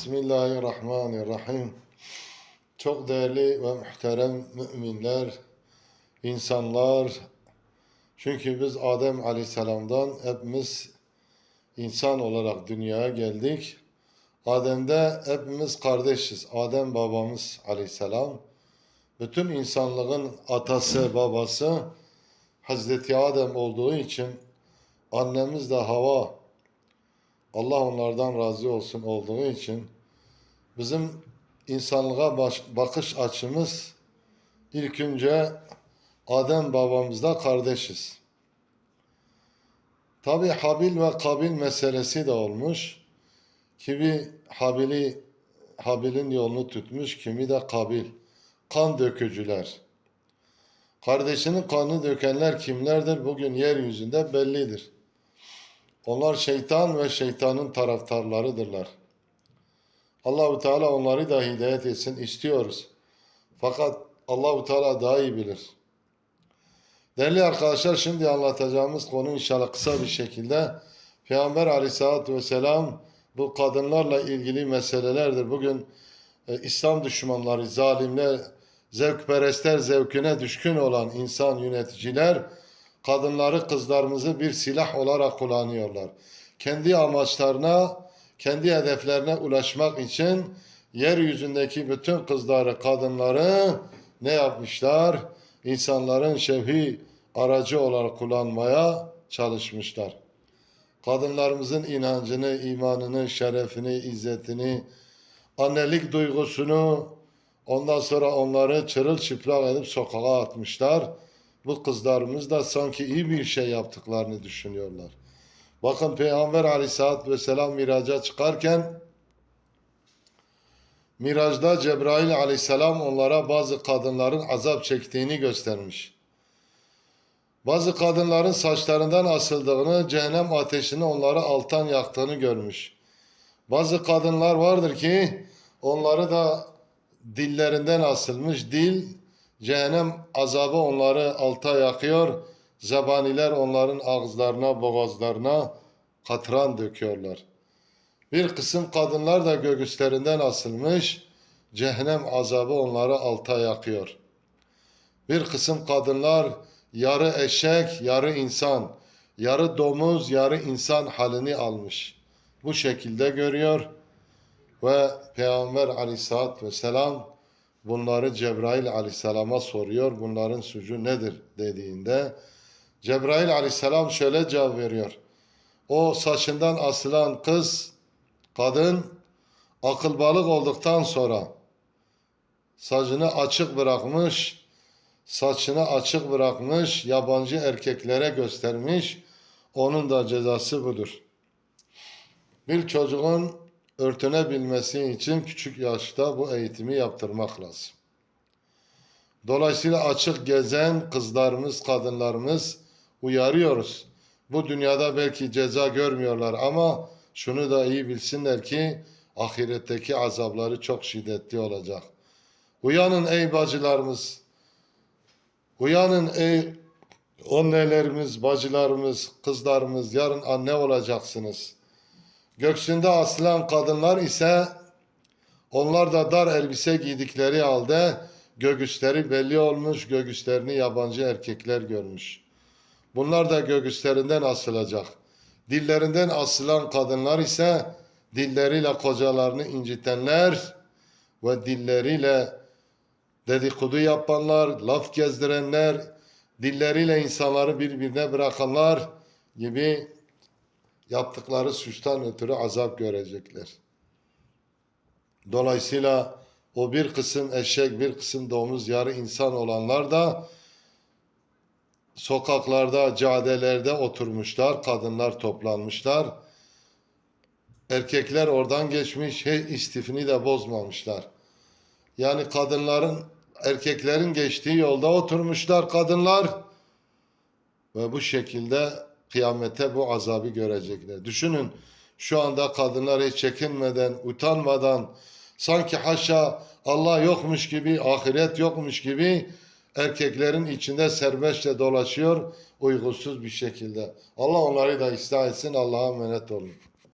Bismillahirrahmanirrahim. Çok değerli ve muhterem müminler, insanlar, çünkü biz Adem Aleyhisselam'dan hepimiz insan olarak dünyaya geldik. Adem'de hepimiz kardeşiz. Adem babamız Aleyhisselam. Bütün insanlığın atası, babası Hazreti Adem olduğu için annemiz de Hava Allah onlardan razı olsun olduğu için bizim insanlığa baş- bakış açımız ilk önce Adem babamızda kardeşiz. Tabi Habil ve Kabil meselesi de olmuş. Kimi Habil'i Habil'in yolunu tutmuş, kimi de Kabil. Kan dökücüler. Kardeşinin kanını dökenler kimlerdir? Bugün yeryüzünde bellidir. Onlar şeytan ve şeytanın taraftarlarıdırlar. Allahu Teala onları da hidayet etsin istiyoruz. Fakat Allahu Teala daha iyi bilir. Değerli arkadaşlar şimdi anlatacağımız konu inşallah kısa bir şekilde Peygamber Aleyhisselatü Vesselam bu kadınlarla ilgili meselelerdir. Bugün e, İslam düşmanları, zalimler, zevkperestler zevküne düşkün olan insan yöneticiler kadınları, kızlarımızı bir silah olarak kullanıyorlar. Kendi amaçlarına, kendi hedeflerine ulaşmak için yeryüzündeki bütün kızları, kadınları ne yapmışlar? İnsanların şevhi aracı olarak kullanmaya çalışmışlar. Kadınlarımızın inancını, imanını, şerefini, izzetini, annelik duygusunu, ondan sonra onları çırılçıplak edip sokağa atmışlar. Bu kızlarımız da sanki iyi bir şey yaptıklarını düşünüyorlar. Bakın Peygamber aleyhissalatü vesselam miraca çıkarken Mirajda Cebrail aleyhisselam onlara bazı kadınların azap çektiğini göstermiş. Bazı kadınların saçlarından asıldığını, cehennem ateşini onları alttan yaktığını görmüş. Bazı kadınlar vardır ki onları da dillerinden asılmış. Dil cehennem azabı onları alta yakıyor. Zebaniler onların ağızlarına, boğazlarına katran döküyorlar. Bir kısım kadınlar da göğüslerinden asılmış. Cehennem azabı onları alta yakıyor. Bir kısım kadınlar yarı eşek, yarı insan, yarı domuz, yarı insan halini almış. Bu şekilde görüyor ve Peygamber aleyhissalatü vesselam bunları Cebrail aleyhisselama soruyor. Bunların suçu nedir dediğinde Cebrail aleyhisselam şöyle cevap veriyor. O saçından asılan kız, kadın akıl balık olduktan sonra saçını açık bırakmış, saçını açık bırakmış, yabancı erkeklere göstermiş. Onun da cezası budur. Bir çocuğun örtünebilmesi için küçük yaşta bu eğitimi yaptırmak lazım. Dolayısıyla açık gezen kızlarımız, kadınlarımız uyarıyoruz. Bu dünyada belki ceza görmüyorlar ama şunu da iyi bilsinler ki ahiretteki azapları çok şiddetli olacak. Uyanın ey bacılarımız. Uyanın ey annelerimiz, bacılarımız, kızlarımız. Yarın anne olacaksınız. Göksünde asılan kadınlar ise onlar da dar elbise giydikleri halde göğüsleri belli olmuş, göğüslerini yabancı erkekler görmüş. Bunlar da göğüslerinden asılacak. Dillerinden asılan kadınlar ise dilleriyle kocalarını incitenler ve dilleriyle dedikodu yapanlar, laf gezdirenler, dilleriyle insanları birbirine bırakanlar gibi yaptıkları suçtan ötürü azap görecekler. Dolayısıyla o bir kısım eşek, bir kısım domuz, yarı insan olanlar da sokaklarda, cadelerde oturmuşlar, kadınlar toplanmışlar. Erkekler oradan geçmiş, hey istifini de bozmamışlar. Yani kadınların, erkeklerin geçtiği yolda oturmuşlar kadınlar ve bu şekilde kıyamete bu azabı görecekler. Düşünün şu anda kadınlar hiç çekinmeden, utanmadan, sanki haşa Allah yokmuş gibi, ahiret yokmuş gibi erkeklerin içinde serbestçe dolaşıyor, uygunsuz bir şekilde. Allah onları da ıslah etsin, Allah'a emanet olun.